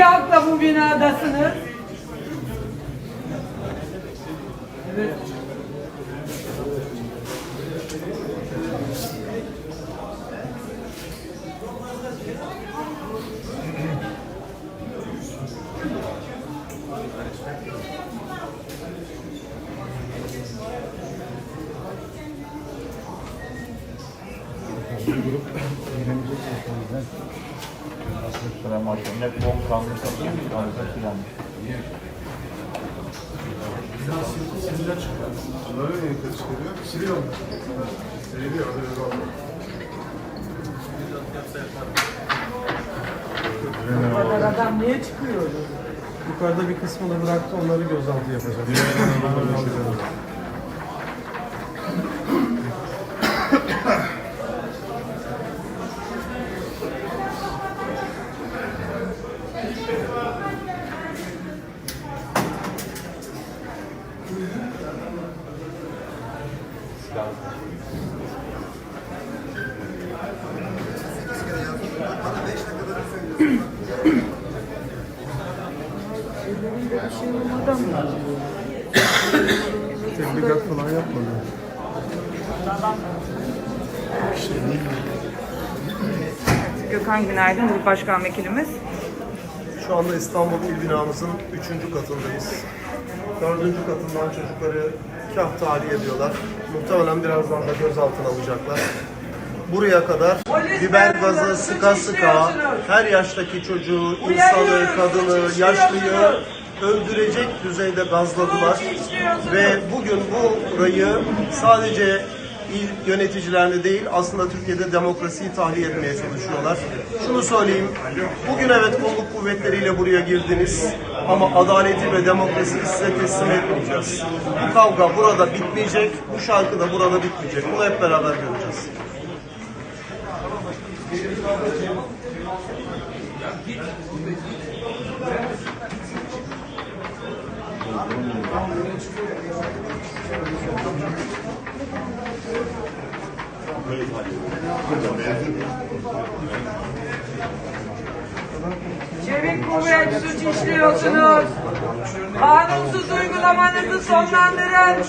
Hangi hakla bu binadasınız? Evet. Ne bom kalmış, kalmış yani. Bunları niye yukarı çıkarıyor? Siliyor kadar adam niye çıkıyor? Yukarıda bir kısmını bıraktı, onları gözaltı yapacak. Tebligat falan yapmadı. Gökhan Günaydın, Grup Başkan Vekilimiz. Şu anda İstanbul İl binamızın üçüncü katındayız. Dördüncü katından çocukları kah tahliye ediyorlar. Muhtemelen birazdan da gözaltına alacaklar. Buraya kadar biber gazı sıka sıka her yaştaki çocuğu, insanı, kadını, yaşlıyı öldürecek düzeyde gazladılar. Ve bugün bu burayı sadece il yöneticilerini değil aslında Türkiye'de demokrasiyi tahliye etmeye çalışıyorlar. Şunu söyleyeyim. Bugün evet kolluk kuvvetleriyle buraya girdiniz ama adaleti ve demokrasiyi size teslim etmeyeceğiz. Bu kavga burada bitmeyecek, bu şarkı da burada bitmeyecek. Bunu hep beraber göreceğiz. Çevik kuvvet suç işliyorsunuz. Kanunsuz uygulamanızı sonlandırın.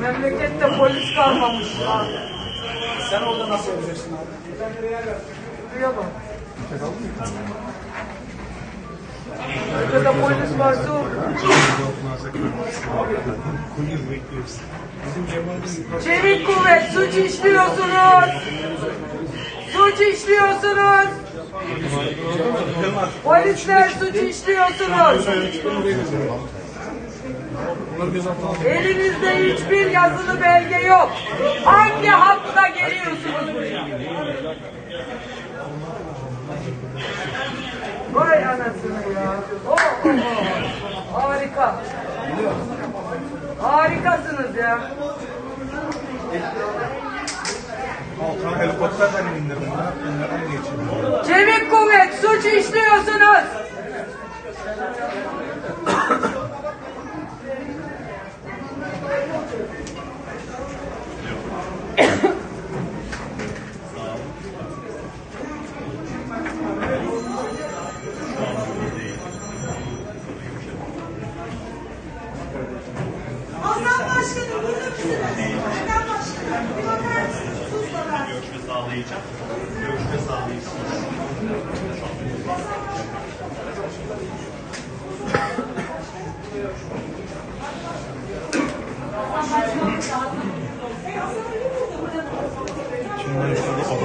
Memlekette polis kalmamış. Sen orada nasıl yapacaksın abi? Duyalım. Arkada polis varsa o. Çevik kuvvet suç işliyorsunuz. Suç işliyorsunuz. Polisler suç işliyorsunuz. Elinizde hiçbir yazılı belge yok. Hangi hakla geliyorsunuz buraya? Vay anasını ya. Oh, oh, oh. Harika. Harikasınız ya. Helikopterden indirdim. Çevik kuvvet suç işliyorsunuz.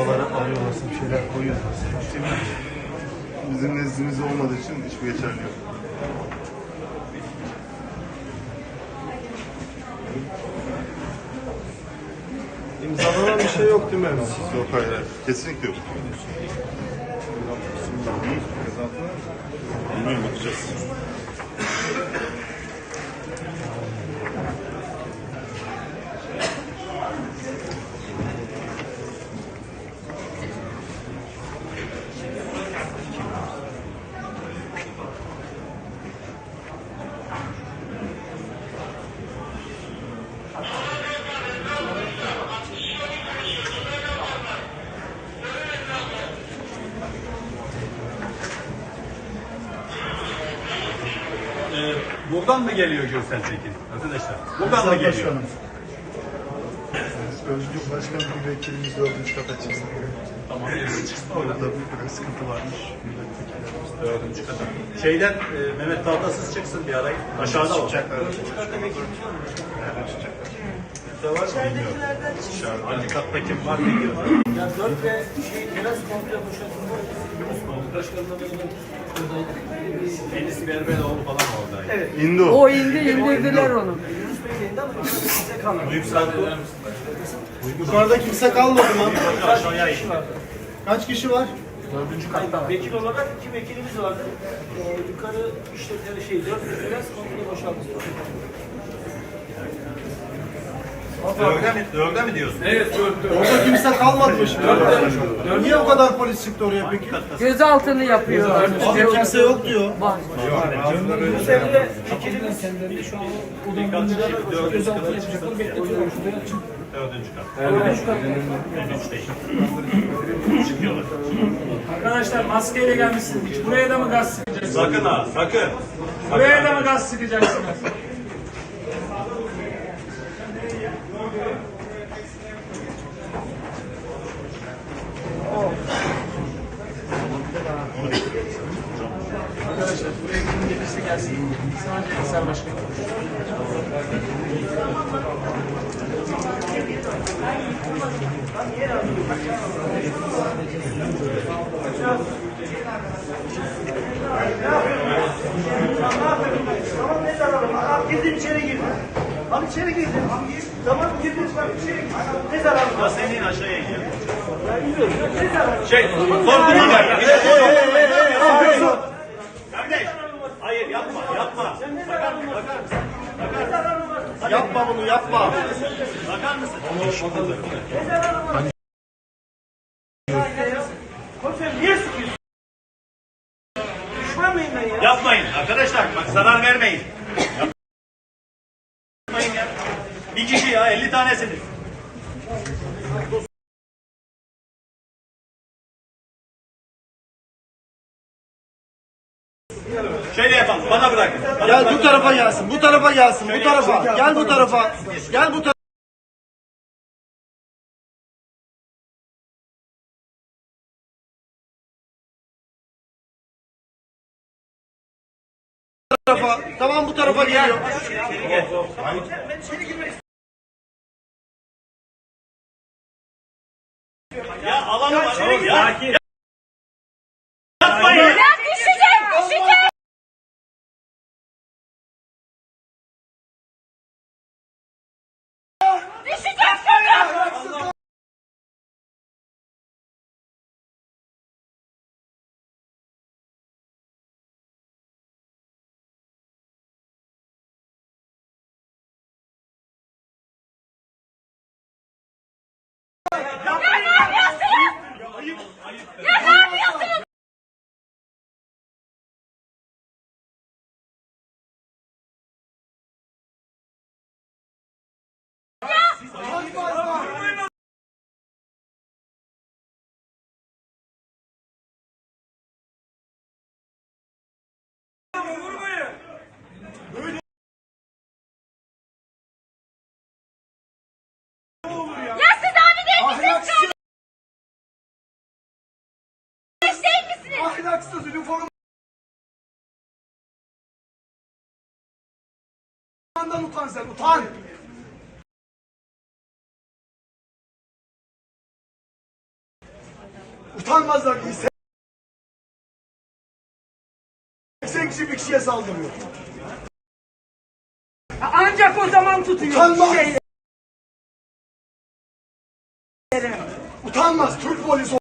Odalara alıyorlar, bir şeyler koyuyorlar. Bizim nezdimiz olmadığı için hiçbir geçerli yok. İmzalanan bir şey yok değil mi? Yok hayır, hayır. kesinlikle yok. Bilmiyorum bakacağız. Buradan mı geliyor Görsel Tekin? Arkadaşlar. Buradan mı geliyor? Özgür Başkan bir vekilimiz dördüncü kata çıksın. Tamam. Orada bir sıkıntı varmış. Dördüncü kata. Şeyden e, Mehmet Tavlasız çıksın bir arayı. Aşağıda o. Bilmiyorum. Hangi katta kim var diyor? Ya dört ve şey teras komple boşaltılma. Başkanına Enis Berberoğlu falan oradaydı. Evet. İndi o. O indi indirdiler onu. Büyük Sarko Yukarıda kimse kalmadı mı? aşağıya indi. Kaç kişi var? Vekil olarak iki vekilimiz vardı. Ee, yukarı şey dört ve teras komple boşaltılma. Dörde mi, dörde mi diyorsun? Orada kimse kalmadı mı şimdi? Niye o kadar polis çıktı oraya peki? Gözaltını yapıyorlar. Abi kimse yok diyor. Üzerinde vekilimiz bir de şu an Dikkat çekip dördüncü kata çıksın. Dördüncü kat. Dördüncü kat. Değil. Çıkıyorlar. Arkadaşlar maskeyle gelmişsiniz. Buraya da mı gaz sıkacaksınız? Sakın ha, sakın. Buraya da mı gaz sıkacaksınız? Arkadaşlar buraya kim gelirse gelsin. Sadece Eser Başkanı. Tamam ne zararı var? Abi girdin içeri girdin. Abi içeri girdin. Tamam girdin bak içeri girdin. Ne zararı var? Ya senin aşağıya iniyor. Ne zararı var? Şey, korkma gider. Kardeş, Yapma bunu yapma. Bakar mısın? Ya? Yapmayın arkadaşlar, bak zarar vermeyin. Yapmayın ya. Bir kişi ya, 50 tanesiniz. Şöyle yapalım, bana bırakın. Gel bu tarafa gelsin. Bu tarafa gelsin. Bu tarafa. Gel bu tarafa. Gel bu tarafa. tarafa. Tamam bu tarafa geliyor. Ya alanı var. Ya. Yapmayın. Ya düşecek düşecek. Düşecek çocuk. Ya ne yapıyorsunuz? Ya ne yapıyorsunuz? Ya siz abi değil misiniz? Kardeş değil üniforma. Utandan utan sen utan. Utanmazlar ise 80 kişi bir kişiye saldırıyor. Ancak o zaman tutuyor. Utanmaz. Utanmaz Türk polisi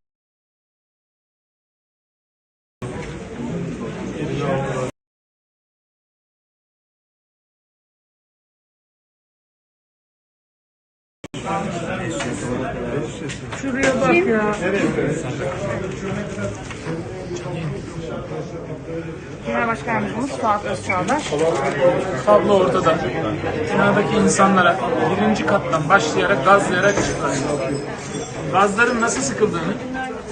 Genel Başkan Yardımcımız Fuat Özçağlar. Tablo ortada. Binadaki insanlara birinci kattan başlayarak gazlayarak çıktılar. Gazların nasıl sıkıldığını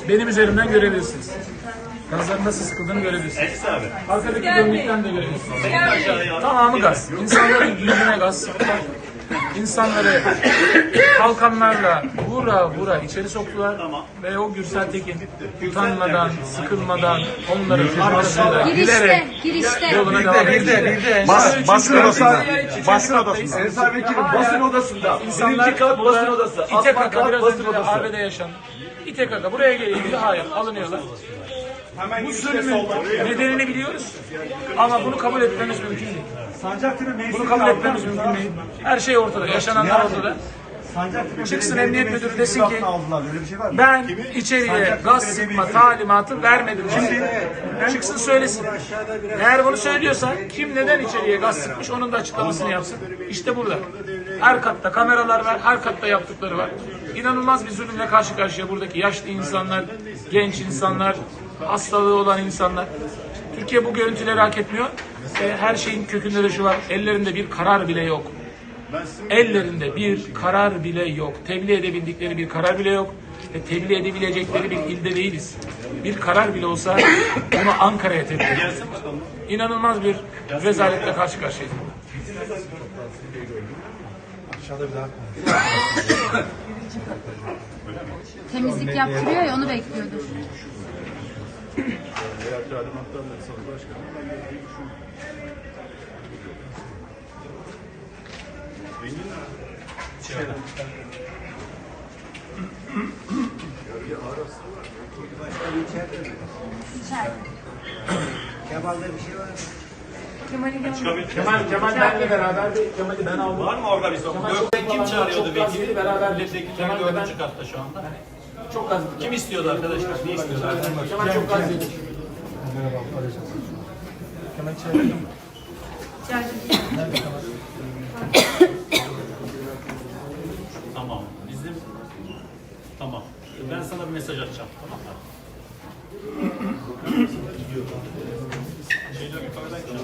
benim üzerimden görebilirsiniz. Gazların nasıl sıkıldığını görebilirsiniz. Arkadaki gömlekten de görebilirsiniz. Tamamı gaz. İnsanların yüzüne gaz. İnsanları kalkanlarla vura vura içeri soktular ve o Gürsel Tekin utanmadan, sıkılmadan onların arkasında gülerek girişte. yoluna devam etti. Bas, basın odasında. Basın odasında. Ersal Bekir'in basın odasında. İnsanlar kat basın odası. İTKK biraz önce de arbede yaşandı. İTKK buraya geliyor. Hayır alınıyorlar. Bu zulmün nedenini biliyoruz. Ama bunu kabul etmemiz mümkün değil. Bunu kabul etmemiz mümkün değil. Her şey ortada. Yaşananlar ortada. Çıksın emniyet müdürü desin ki ben içeriye gaz sıkma talimatı vermedim. Şimdi çıksın söylesin. Eğer bunu söylüyorsa kim neden içeriye gaz sıkmış onun da açıklamasını yapsın. İşte burada. Her katta kameralar var, her katta yaptıkları var. İnanılmaz bir zulümle karşı karşıya buradaki yaşlı insanlar, genç insanlar, hastalığı olan insanlar. Türkiye bu görüntüleri hak etmiyor. Ve her şeyin kökünde de şu var. Ellerinde bir karar bile yok. Ellerinde bir karar bile yok. Tebliğ edebildikleri bir karar bile yok. Ve tebliğ edebilecekleri bir ilde değiliz. Bir karar bile olsa onu Ankara'ya tebliğ ederiz. İnanılmaz bir rezaletle karşı karşıyayız. Temizlik yaptırıyor ya onu bekliyordur. Kemal, Kemal benle beraber bir Kemal'i ben aldım. Var mı orada bir? Kemal Gökten kim çağırıyordu vekili? Beraber Milletvekilleri Kemal ve ben dördüncü katta şu anda. Çok az. Kim istiyordu arkadaşlar? Ne istiyorlar? Kemal çok az yedi. Kemal çağırıyor. Tamam. Bizim Tamam. Ben sana bir mesaj atacağım. Tamam mı? Şeyler yukarıdan geliyor.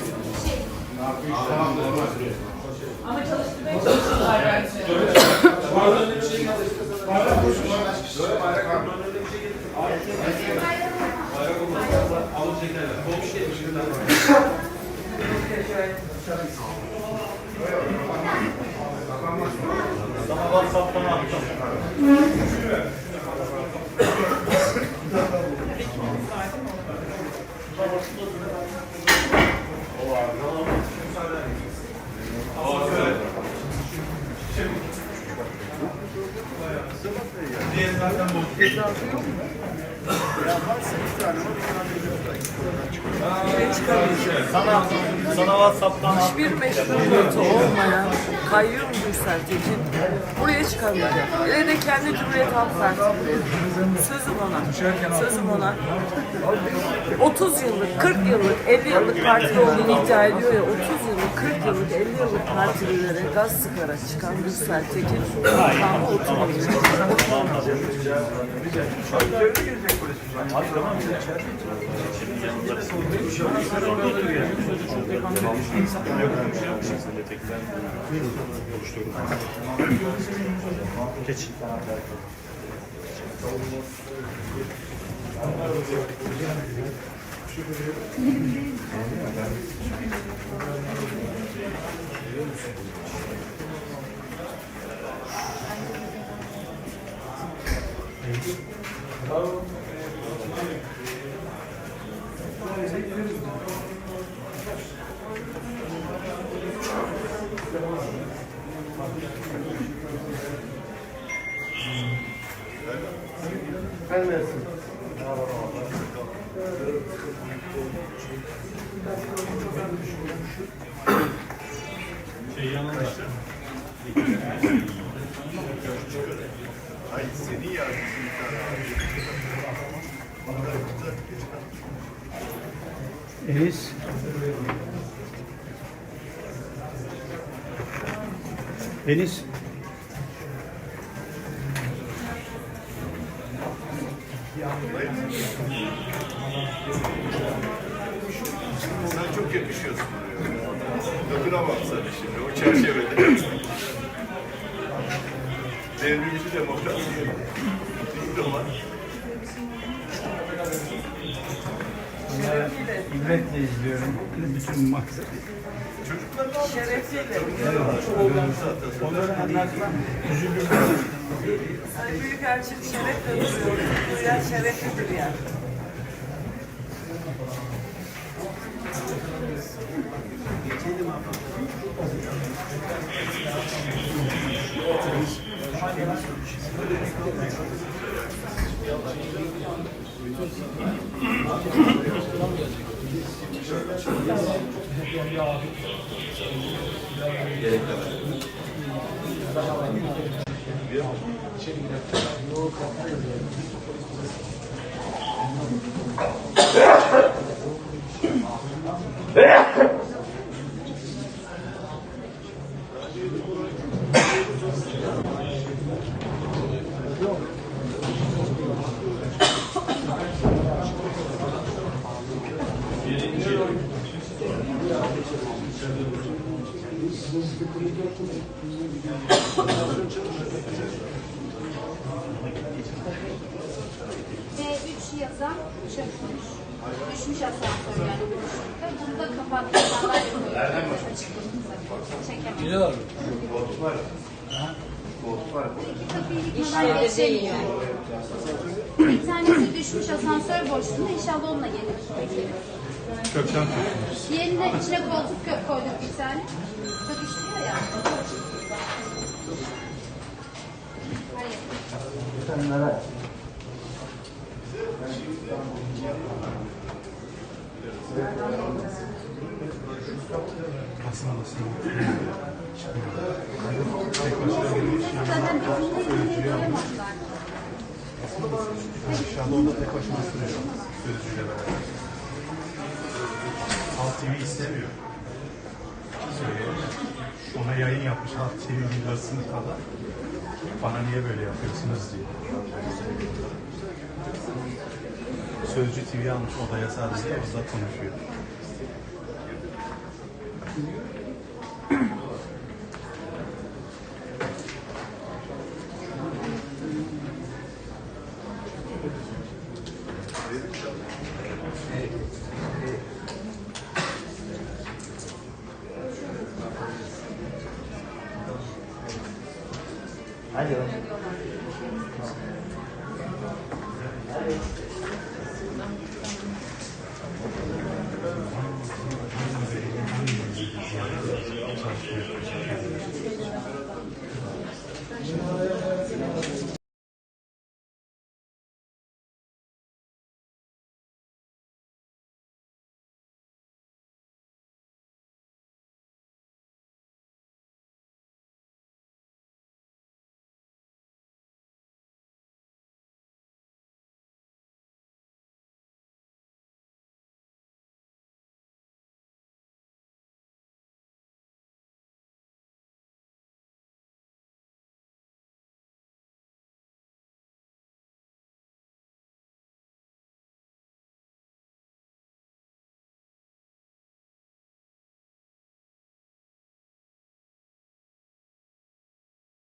Sana, sana WhatsApp'tan Hiçbir meşruiyeti olmayan kayyum Gürsel Tekin buraya çıkamayacak. Hele de. Sözüm ona. Sözüm ona. 30 yıllık, 40 yıllık, 50 yıllık partili olduğunu iddia ediyor ya 30 yıllık, 40 yıllık, 50 yıllık partililere gaz sigara çıkan bir sertekin kanı oturmuyor. Geç. Thank you. Ben versin. Ay seni ya. Enis. Enis. Şimdi o çerçevede. Devrimci demokrasi. Şerefiyle, İbretle izliyorum. Bütün maksat. şerefiyle. Onları anlatmam. Üzülürüm. Sayın Büyükelçim şerefle duruyor. Duyan şereflidir yani. Gerek kadar. B3 yazan çökmüş. Düşmüş asansör yani. Bunda kapatmış sandalye koyuyor. Çekemem. İki kapıyı yıkmadan geçemiyor. Bir tanesi düşmüş asansör boşluğunda inşallah onunla gelir. Kökten Diğerine içine koltuk kök koyduk bir tane. Çöküştürüyor beraber. Halk TV istemiyor. Ona yayın yapmış Halk TV videosunu kadar. Bana niye böyle yapıyorsunuz diye. Sözcü TV almış odaya sadece orada konuşuyor. años.